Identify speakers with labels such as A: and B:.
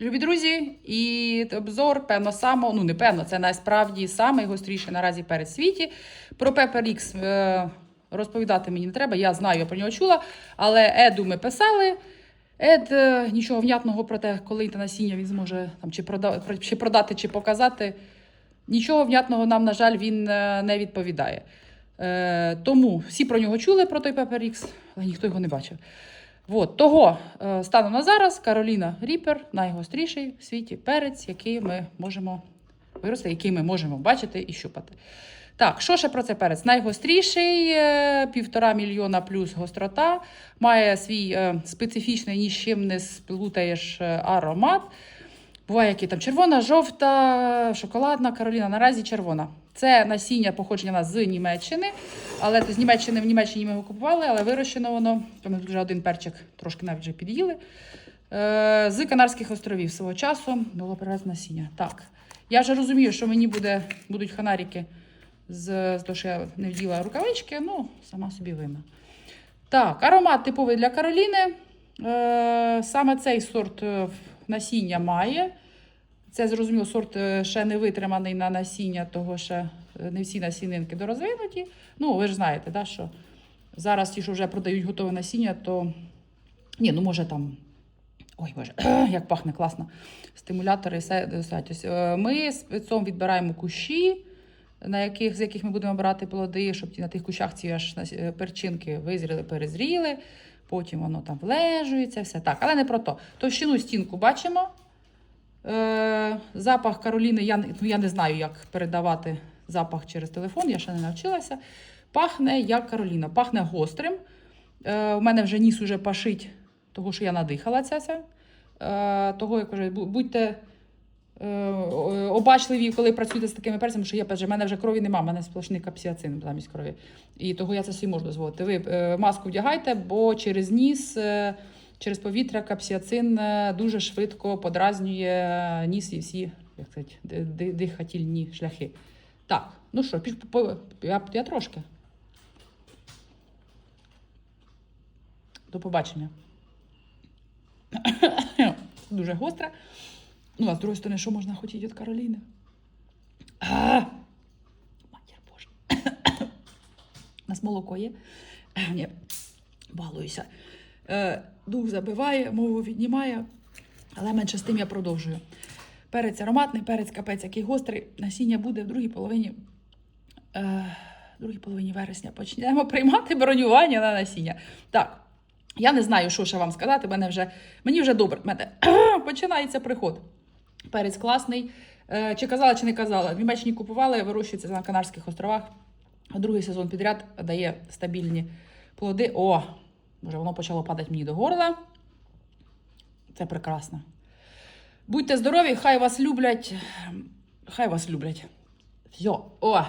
A: Любі друзі, і обзор, певно, само, ну не певно, це насправді найгостріший наразі перед світі. Про Pepper X е, розповідати мені не треба, я знаю, я про нього чула. Але Еду ми писали. Ед е, нічого внятного про те, коли те насіння він зможе там, чи, прода, чи продати, чи показати. Нічого внятного нам, на жаль, він е, не відповідає. Е, тому всі про нього чули, про той Pepper X, але ніхто його не бачив. От, того е, станом на зараз Кароліна Ріпер найгостріший в світі перець, який ми можемо вирости, який ми можемо бачити і щупати. Так, що ще про це перець? Найгостріший, е, півтора мільйона плюс гострота, має свій е, специфічний, ні з чим не сплутаєш аромат. Буває, які там червона, жовта, шоколадна Кароліна. Наразі червона. Це насіння походження з Німеччини. Але з Німеччини в Німеччині ми його купували, але вирощено воно. То ми вже один перчик трошки навіть вже під'їли. Е, з Канарських островів свого часу було привезено насіння. Так. Я вже розумію, що мені буде, будуть ханарики з, з того, що я не вділа рукавички, ну, сама собі винна. Так, аромат типовий для Кароліни. Е, саме цей сорт е, насіння має. Це зрозуміло, сорт е, ще не витриманий на насіння, того ще е, не всі насінинки дорозвинуті. Ну, ви ж знаєте, да, що зараз ті, що вже продають готове насіння, то ні, ну може там. Ой, боже, як пахне класно. Стимулятори достатньо. Е, спецом відбираємо кущі, на яких, з яких ми будемо брати плоди, щоб на тих кущах ці аж е, перчинки визріли, перезріли. Потім воно там влежується, все так. Але не про то. Товщину стінку бачимо. Е, запах Кароліни, я, ну, я не знаю, як передавати запах через телефон, я ще не навчилася. Пахне як Кароліна, пахне гострим. Е, у мене вже ніс уже пашить, того, що я надихала все. Е, того, я кажу, будьте обачливі, коли працюєте з такими перцями, що я в мене вже крові немає, в мене сплошний капсіацин замість крові. І того я це собі можу дозволити. Ви е, маску вдягайте, бо через ніс, е, через повітря капсіацин е, дуже швидко подразнює ніс і всі як сказати, ди- ди- дихательні шляхи. Так, ну що, я, я трошки. До побачення. Дуже гостре. Ну, а з другої сторони, що можна хотіти від Кароліни? Матір Боже. У нас молоко є. Е, Ні, балуюся. Е, дух забиває, мову віднімає, але менше з тим я продовжую. Перець ароматний, перець капець, який гострий. Насіння буде в другій половині. Е, другій половині вересня почнемо приймати бронювання на насіння. Так, я не знаю, що ще вам сказати. Мене вже, мені вже добре. Мене починається приход. Перець класний. Е, Чи казала, чи не казала. В Німеччині купували, вирощується на Канарських островах. Другий сезон підряд дає стабільні плоди. О, може, воно почало падати мені до горла. Це прекрасно. Будьте здорові, хай вас люблять. Хай вас люблять. Все, о!